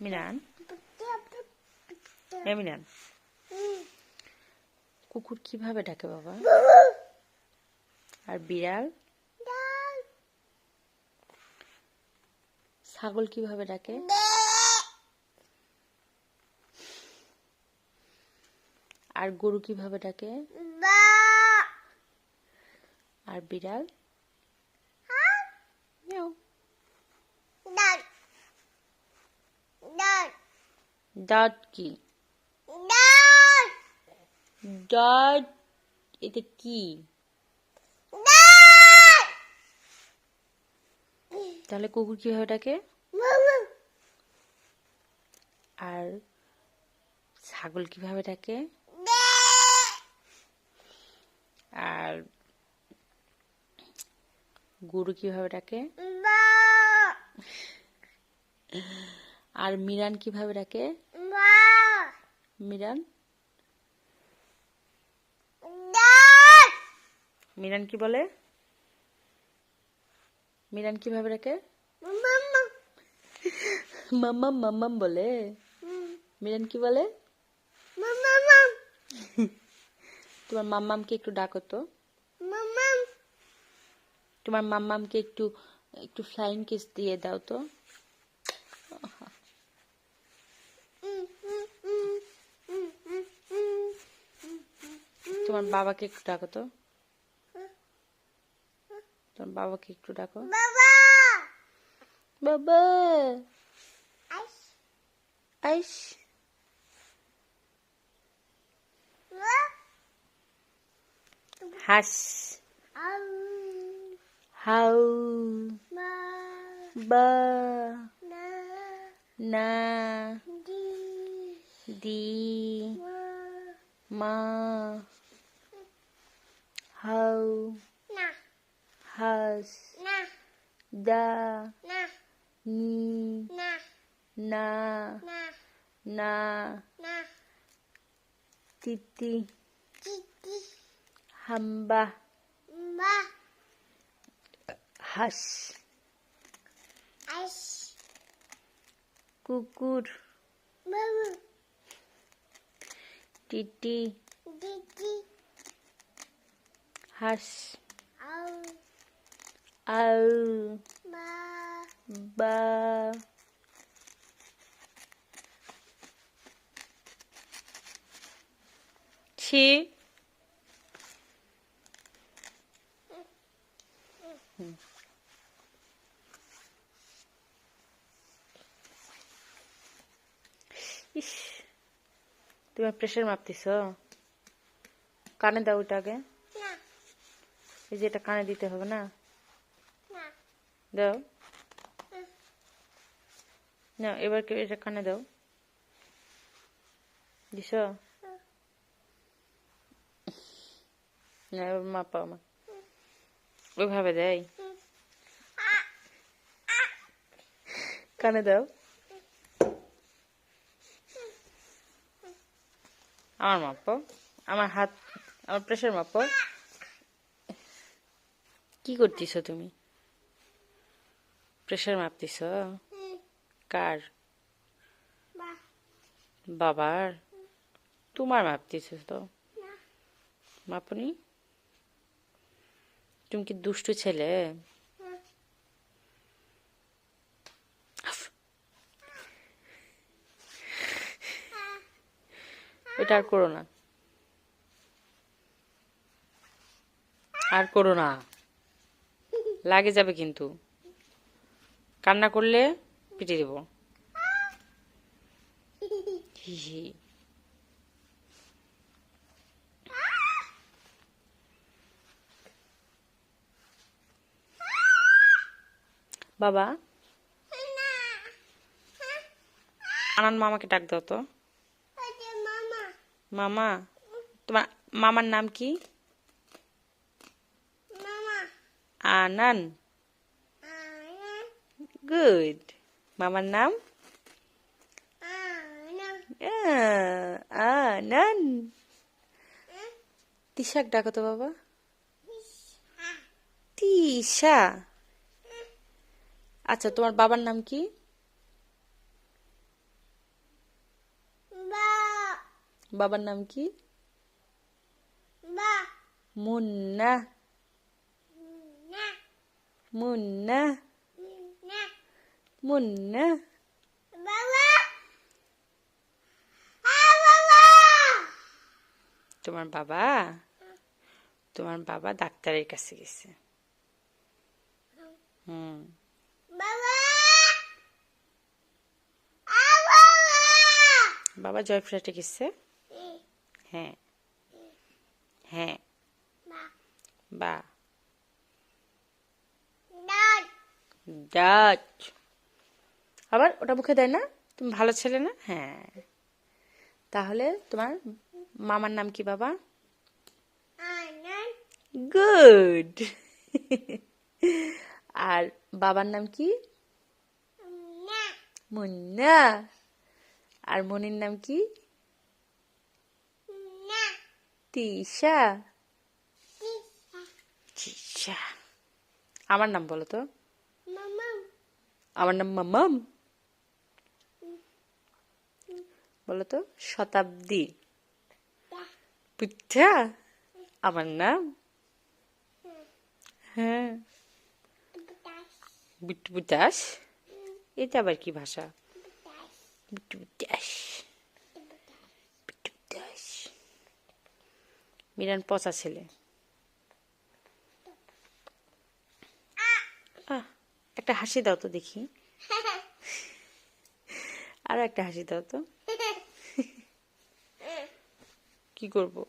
মিনান এ মিনান কুকুর কীভাবে ডাকে বাবা? আর বিড়াল? ছাগল কীভাবে ডাকে? আর গরু কীভাবে ডাকে? আর বিড়াল। মিয়াও। ডট কি ডট এটা কি তাহলে কুকুর কীভাবে ডাকে আর ছাগল কীভাবে ডাকে? আর গরু কীভাবে ডাকে? আর মিরান কীভাবে ডাকে? মিরান? মিরান কি বলে? মিরান কীভাবে ডাকে? মাম্মাম মাম্মাম বলে। মিরান কি বলে? তোমার মাম্মামকে একটু ডাকো তো। তোমার মাম্মামকে একটু একটু ফ্লাইং কিস দিয়ে দাও তো। তোমার বাবাকে একটু ডাকো তো। তোমার বাবাকে একটু ডাকো। বাবা! আইস। হাস। হাউ। বা। না। দি। মা। how na. Has. Nah. da. Nah. ni na. Na. Na. Na, titi. Titi. Hamba. Hamba has. Has kukur. Mama. titi. হাস আউ। বা। ছি। ইস তুমি প্রেশার মাপতেছ। কানে দাও ওটা আগে এই যে এটা কানে দিতে হবে না? দাও। না এবার কেউ এটা কানে দাও। দিছ না এবার মাপা আমার ওইভাবে দেয়? কানে দাও। আমার মাপো। আমার হাত আমার প্রেশার মাপো। কি করতেছ তুমি? প্রেশার মাপতেছ? কার? বাবার? তোমার মাপতেছ তো? মাপনি? তুমি কি দুষ্টু ছেলে? এটা আর করো না। আর করো না। লাগে যাবে কিন্তু। কান্না করলে পিটে দেব। বাবা আনান মামাকে ডাক দাও তো। মামা তোমার মামার নাম কি? আনান গুড মামার নাম আনান তিশাক ডাকো তো বাবা। তিশা আচ্ছা তোমার বাবার নাম কি? বাবার নাম কি? মুন্না। মুন্না মুন্না তোমার বাবা? তোমার বাবা ডাক্তারের কাছে গেছে। হুম। বাবা জয়ফ্রাটে গেছে? হ্যাঁ। হ্যাঁ। বা বা ডাল ডাচ আবার ওটা মুখে দেয় না? তুমি ভালো ছেলে না? হ্যাঁ। তাহলে তোমার মামার নাম কি বাবা? গুড। আর বাবার নাম কি? মুন্না। আর মনির নাম কি? না তিশা। তিশা। আমার নাম বলো তো। আমার নাম মামাম। বলো তো শতাব্দী। পিঠা আমার নাম? হ্যাঁ। বিট্টু বুটাস এটা আবার কি ভাষা? বুটাস বিট্টু বুটাস বিট্টু বুটাস মিরান পচা ছেলে। আহ, একটা হাসি দাও তো দেখি। আরও একটা হাসি দাও তো। কি করব?